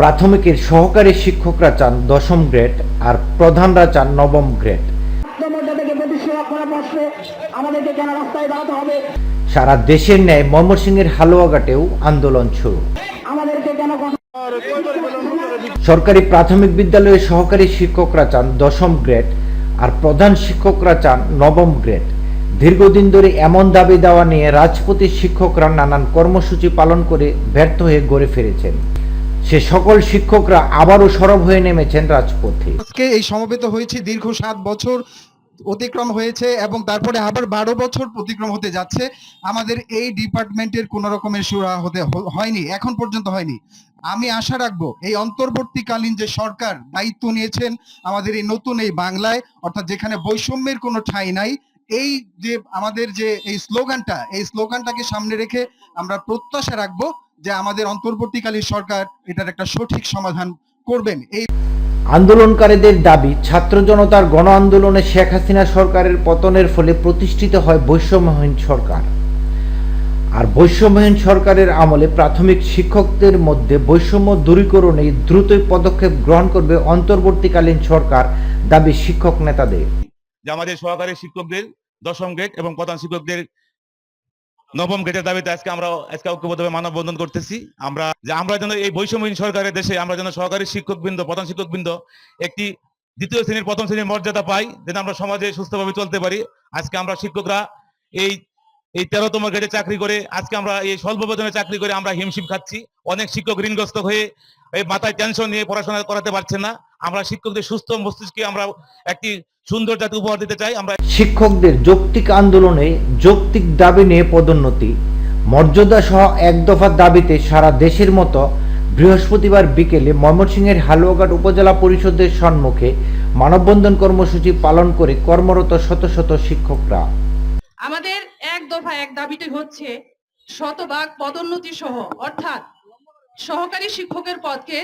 প্রাথমিকের সহকারী শিক্ষকরা চান দশম গ্রেড আর প্রধানরা চান নবম গ্রেড। সারা দেশের ন্যায় ময়মনসিংহের হালুয়াঘাটেও আন্দোলন শুরু। সরকারি প্রাথমিক বিদ্যালয়ের সহকারী শিক্ষকরা চান দশম গ্রেড আর প্রধান শিক্ষকরা চান নবম গ্রেড। দীর্ঘদিন ধরে এমন দাবি দেওয়া নিয়ে রাজপথী শিক্ষকরা নানান কর্মসূচি পালন করে ব্যর্থ হয়ে গড়ে ফিরেছেন। সে সকল শিক্ষকরা আবারও সরব হয়ে নেমেছেন রাজপথে। আজকে এই সমবেত হয়েছে, দীর্ঘ সাত বছর অতিক্রম হয়েছে এবং তারপরে আবার বারো বছর অতিক্রম হতে যাচ্ছে। আমাদের এই ডিপার্টমেন্টের কোন রকমের সুরা হতে হয়নি, এখন পর্যন্ত হয়নি। আমি আশা রাখব, এই অন্তর্বর্তীকালীন যে সরকার দায়িত্ব নিয়েছেন আমাদের এই নতুন এই বাংলায়, অর্থাৎ যেখানে বৈষম্যের কোনো ঠাঁই নাই, এই যে আমাদের যে এই স্লোগানটা, এই স্লোগানটাকে সামনে রেখে আমরা প্রত্যাশা রাখব যে আমাদের অন্তর্বর্তীকালীন সরকার এটার একটা সঠিক সমাধান করবেন। এই আন্দোলনকারীদের দাবি ছাত্র জনতার গণ আন্দোলনে শেখ হাসিনা সরকারের পতনের ফলে প্রতিষ্ঠিত হয় বৈষম্যহীন সরকার। আর বৈষম্যহীন সরকারের আমলে প্রাথমিক শিক্ষকদের মধ্যে বৈষম্য দূরীকরণে দ্রুতই পদক্ষেপ গ্রহণ করবে অন্তর্বর্তীকালীন সরকার দাবি শিক্ষক নেতাদের। যে আমাদের সহকারী শিক্ষকদের দশম গ্রেড এবং প্রধান শিক্ষকদের নবম গেটের দাবিতে আজকে আমরা, আজকে ঐক্যবদ্ধভাবে মানববন্ধন করতেছি। আমরা যে আমরা যেন এই বৈষম্যহীন সরকারের দেশে আমরা যেন সহকারী শিক্ষকবৃন্দ, প্রধান শিক্ষকবৃন্দ, একটি দ্বিতীয় শ্রেণির, প্রথম শ্রেণির মর্যাদা পাই, যেন আমরা সমাজে সুস্থভাবে চলতে পারি। আজকে আমরা শিক্ষকরা এই এই তেরোতম গ্রেডে চাকরি করে, আজকে আমরা এই স্বল্প বেতনে চাকরি করে আমরা হিমশিম খাচ্ছি। অনেক শিক্ষক ঋণগ্রস্ত হয়ে এই মাথায় টেনশন নিয়ে পড়াশোনা করাতে পারছে না। আমরা শিক্ষকদের সুস্থ মস্তিষ্কে আমরা একটি সুন্দর জাতি উপহার দিতে চাই। আমরা শিক্ষকদের যৌক্তিক আন্দোলনে যৌক্তিক দাবি নিয়ে পদোন্নতি। মর্যাদা সহ এক দফার দাবিতে সারা দেশের মতো বৃহস্পতিবার বিকেলে ময়মনসিংহের হালুয়াঘাট উপজেলা পরিষদের সম্মুখে মানববন্ধন কর্মসূচি পালন করে কর্মরত শত শত শিক্ষকরা। আমাদের এক দফা এক দাবিটি হচ্ছে শতভাগ পদোন্নতি সহ, অর্থাৎ সহকারী শিক্ষকের পদকে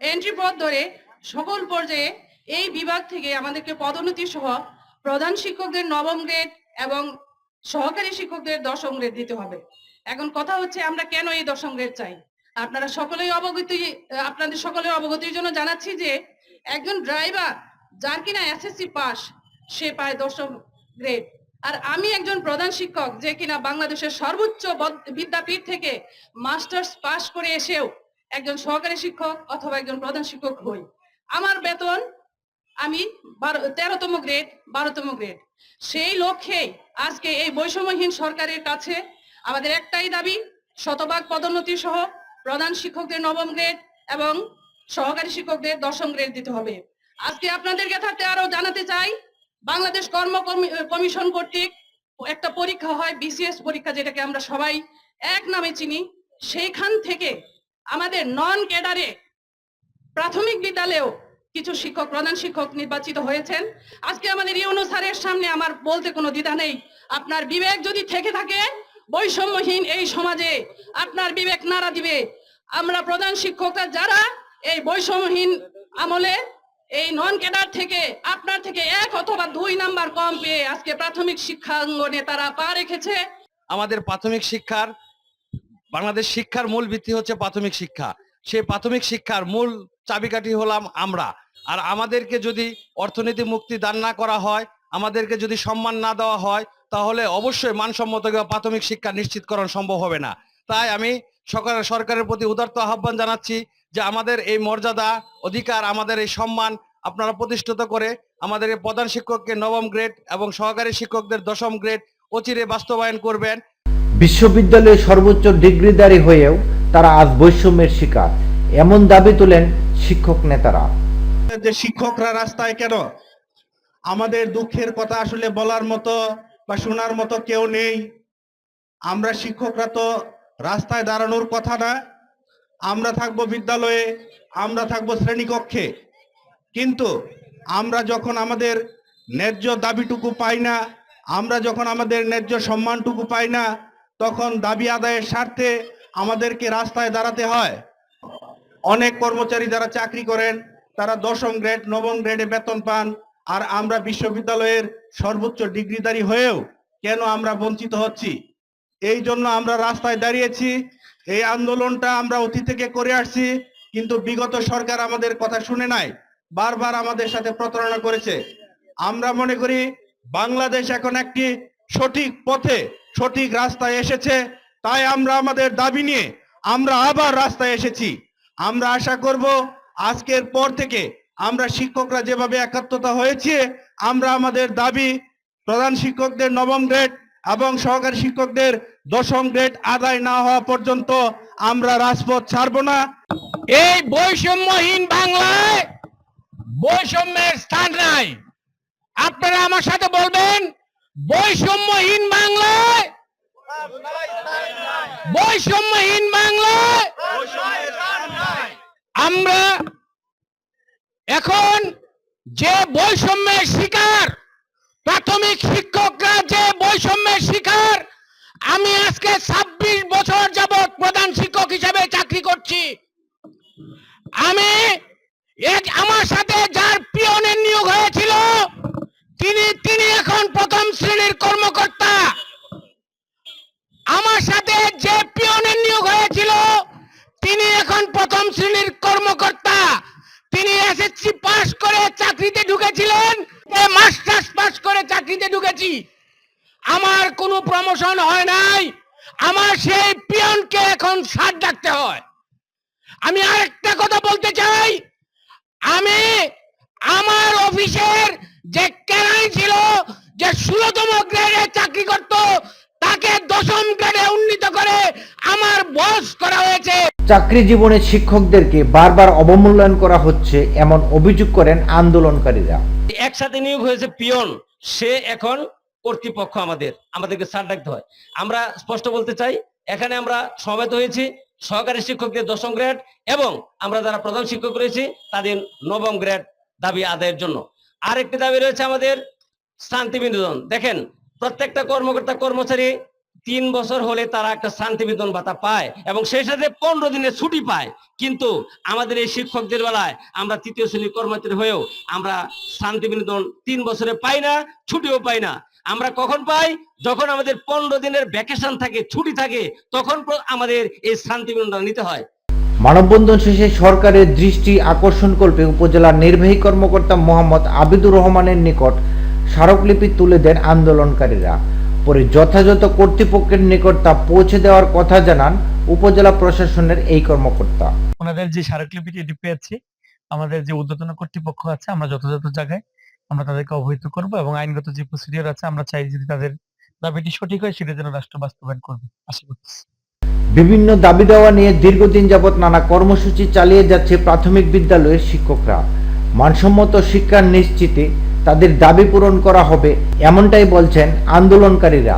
এন্ট্রি পদ ধরে সকল পর্যায়ে এই বিভাগ থেকে আমাদেরকে পদোন্নতি সহ প্রধান শিক্ষকদের নবম গ্রেড এবং সহকারী শিক্ষকদের দশম গ্রেড দিতে হবে। এখন কথা হচ্ছে আমরা কেন এই দশম গ্রেড চাই? আপনারা সকলেই অবগত, আপনাদের সকলের অবগতির জন্য জানাচ্ছি যে একজন ড্রাইভার যার কিনা এসএসসি পাস সে পায় দশম গ্রেড আর আমি একজন প্রধান শিক্ষক যে কিনা বাংলাদেশের সর্বোচ্চ বিদ্যাপীঠ থেকে মাস্টার্স পাশ করে এসেও একজন সহকারী শিক্ষক অথবা একজন প্রধান শিক্ষক হই। আমার বেতন আমি তেরোতম গ্রেড বারোতম গ্রেড সেই লক্ষ্যে আজকে এই বৈষম্যহীন সরকারের কাছে আমাদের একটাই দাবি, শতভাগ পদোন্নতি সহ প্রধান শিক্ষকদের নবম গ্রেড এবং সহকারী শিক্ষকদের দশম গ্রেড দিতে হবে। আজকে আপনাদের যথার্থে আরও জানাতে চাই বাংলাদেশ কর্ম কমিশন কর্তৃক একটা পরীক্ষা হয়, বিসিএস পরীক্ষা, যেটাকে আমরা সবাই এক নামে চিনি। সেইখান থেকে আমাদের নন ক্যাডারে প্রাথমিক বিদ্যালয়েও কিছু শিক্ষক, প্রধান শিক্ষক নির্বাচিত হয়েছেন। আজকে আমাদের ইউনো স্যারের সামনে আমার বলতে কোনো দ্বিধা নেই। আপনার বিবেক যদি থেকে থাকে, বৈষম্যহীন এই সমাজে আপনার বিবেক নাড়া দিবে। আমরা প্রধান শিক্ষকরা যারা এই বৈষম্যহীন আমলে এই নন ক্যাডার থেকে, আপনার থেকে এক অথবা দুই নাম্বার কম পেয়ে আজকে প্রাথমিক শিক্ষাঙ্গনে তারা পা রেখেছে। আমাদের প্রাথমিক শিক্ষার, বাংলাদেশ শিক্ষার মূল ভিত্তি হচ্ছে প্রাথমিক শিক্ষা। সেই প্রাথমিক শিক্ষার মূল চাবিকাঠি হলাম আমরা। আর আমাদেরকে যদি অর্থনীতি মুক্তি দান না করা হয়, আমাদেরকে যদি সম্মান না দেওয়া হয়, তাহলে অবশ্যই মানসম্মত প্রাথমিক শিক্ষা নিশ্চিতকরণ সম্ভব হবে না। তাই আমি সরকার সরকারের প্রতি উদার্ত আহ্বান জানাচ্ছি যে আমাদের এই মর্যাদা অধিকার আমাদের এই সম্মান আপনারা প্রতিষ্ঠিত করে আমাদের এই প্রধান শিক্ষককে নবম গ্রেড এবং সহকারী শিক্ষকদের দশম গ্রেড অচিরে বাস্তবায়ন করবেন। বিশ্ববিদ্যালয়ে সর্বোচ্চ ডিগ্রিধারী হয়েও তারা আজ বৈষম্যের শিকার। এমন দাবি তোলেন শিক্ষক নেতারা। যে শিক্ষকরা রাস্তায় কেন? আমাদের দুঃখের কথা আসলে বলার মতো বা শোনার মতো কেউ নেই। আমরা শিক্ষকরা তো রাস্তায় দাঁড়ানোর কথা না। আমরা থাকব বিদ্যালয়ে, আমরা থাকব শ্রেণীকক্ষে। কিন্তু আমরা যখন আমাদের ন্যায্য দাবিটুকু পাই না, আমরা যখন আমাদের ন্যায্য সম্মানটুকু পাই না, তখন দাবি আদায়ের স্বার্থে আমাদেরকে রাস্তায় দাঁড়াতে হয়। অনেক কর্মচারী যারা চাকরি করেন, তারা দশম গ্রেড, নবম গ্রেডে বেতন পান, আর আমরা বিশ্ববিদ্যালয়ের সর্বোচ্চ ডিগ্রিধারী হয়েও কেন আমরা বঞ্চিত হচ্ছি? এই জন্য আমরা রাস্তায় দাঁড়িয়েছি। এই আন্দোলনটা আমরা অতীত থেকে করে আসছি, কিন্তু বিগত সরকার আমাদের কথা শুনে নাই, বারবার আমাদের সাথে প্রতারণা করেছে। আমরা মনে করি বাংলাদেশ এখন একটি সঠিক পথে, সঠিক রাস্তায় এসেছে, তাই আমরা আমাদের দাবি নিয়ে আমরা আবার রাস্তায় এসেছি। আমরা আশা করব আজকের পর থেকে আমরা শিক্ষকরা যেভাবে একাত্মতা হয়েছে, আমরা আমাদের দাবি প্রধান শিক্ষকদের নবম গ্রেড এবং সহকারী শিক্ষকদের দশম গ্রেড আদায় না হওয়া পর্যন্ত আমরা রাজপথ ছাড়বো না। এই বৈষম্যহীন বাংলায় বৈষম্যের স্থান নাই। আপনারা আমার সাথে বলবেন, বৈষম্যহীন বাংলায় বৈষম্যহীন বাংলায় আমরা এখন যে বৈষম্যের শিকার প্রাথমিক শিক্ষকরা যে বৈষম্যের শিকার, আমি আজকে ছাব্বিশ বছর যাবৎ প্রধান শিক্ষক হিসেবে চাকরি করছি। আমি আমার সাথে যার পিয়নের নিয়োগ হয়েছিল, তিনি তিনি এখন প্রথম শ্রেণির কর্মকর্তা। আমার সাথে যে পিয়নের নিয়োগ হয়েছিল তিনি এখন প্রথম শ্রেণির কর্মকর্তা তিনি এসএসসি পাস করে চাকরিতে ঢুকেছিলেন মাস্টার্স পাস করে চাকরিতে ঢুকেছি আমার কোনো প্রমোশন হয় নাই আমার সেই পিয়নকে এখন সার ডাকতে হয়। আমি আরেকটা কথা বলতে চাই। আমি আমার অফিসের যে কেরাই ছিল যে ষোলতম গ্রেডে চাকরি করত তাকে দশম গ্রেডে উন্নীত করে আমার বস করা হয়েছে। চাকরি জীবনে শিক্ষকদেরকে বারবার অবমূল্যায়ন করা হচ্ছে এমন অভিযোগ করেন আন্দোলনকারীরা। একসাথে নিয়োগ হয়েছে পিয়ন। সে এখন কর্তৃপক্ষ আমাদের আমাদেরকে স্যার ডাকতে হয়। আমরা স্পষ্ট বলতে চাই এখানে আমরা সমবেত হয়েছি। সহকারী শিক্ষকদের দশম গ্রেড এবং আমরা যারা প্রধান শিক্ষক রয়েছি, তাদের নবম গ্রেড দাবি আদায়ের জন্য। আরেকটি দাবি রয়েছে আমাদের শান্তি বিনোদন দেখেন, প্রত্যেকটা কর্মকর্তা, কর্মচারী তিন বছর হলে তারা একটা শান্তি বিনোদন ভাতা পায় এবং সেই সাথে পনেরো দিনের ছুটি পায়। কিন্তু আমাদের এই শিক্ষকদের বেলায় আমরা তৃতীয় শ্রেণির কর্মচারী হয়েও আমরা শান্তি বিনোদন তিন বছরে পাই না, ছুটিও পাই না। আমরা কখন পাই? যখন আমাদের পনেরো দিনের ভ্যাকেশন থাকে ছুটি থাকে তখন আমাদের এই শান্তি বিনোদন নিতে হয়। মানববন্ধন শেষে সরকারের দৃষ্টি আকর্ষণ করবে উপজেলার নির্বাহী কর্মকর্তা মোহাম্মদ আবিদুর রহমানের নিকট স্মারকলিপি তুলে দেন আন্দোলনকারীরা। পরে যথাযথ কর্তৃপক্ষের নিকট তা পৌঁছে দেওয়ার কথা জানান উপজেলা প্রশাসনের এই কর্মকর্তা। ওনাদের যে স্মারকলিপিটি এটি পেয়েছি আমাদের যে উদ্যোতন কর্তৃপক্ষ আছে আমরা যথাযথ জায়গায় আমরা তাদেরকে অবহিত করব এবং আইনগত যে প্রসিডিওর আছে, আমরা চাই যদি তাদের দাবিটি সঠিক হয়, সেটা যেন রাষ্ট্র বাস্তবায়ন করবে। আশা করতেছি। বিভিন্ন দাবি দেওয়া নিয়ে দীর্ঘদিন যাবৎ নানা কর্মসূচি চালিয়ে যাচ্ছে প্রাথমিক বিদ্যালয়ের শিক্ষকরা। মানসম্মত শিক্ষা নিশ্চিতে তাদের দাবি পূরণ করা হবে, এমনটাই বলছেন আন্দোলনকারীরা।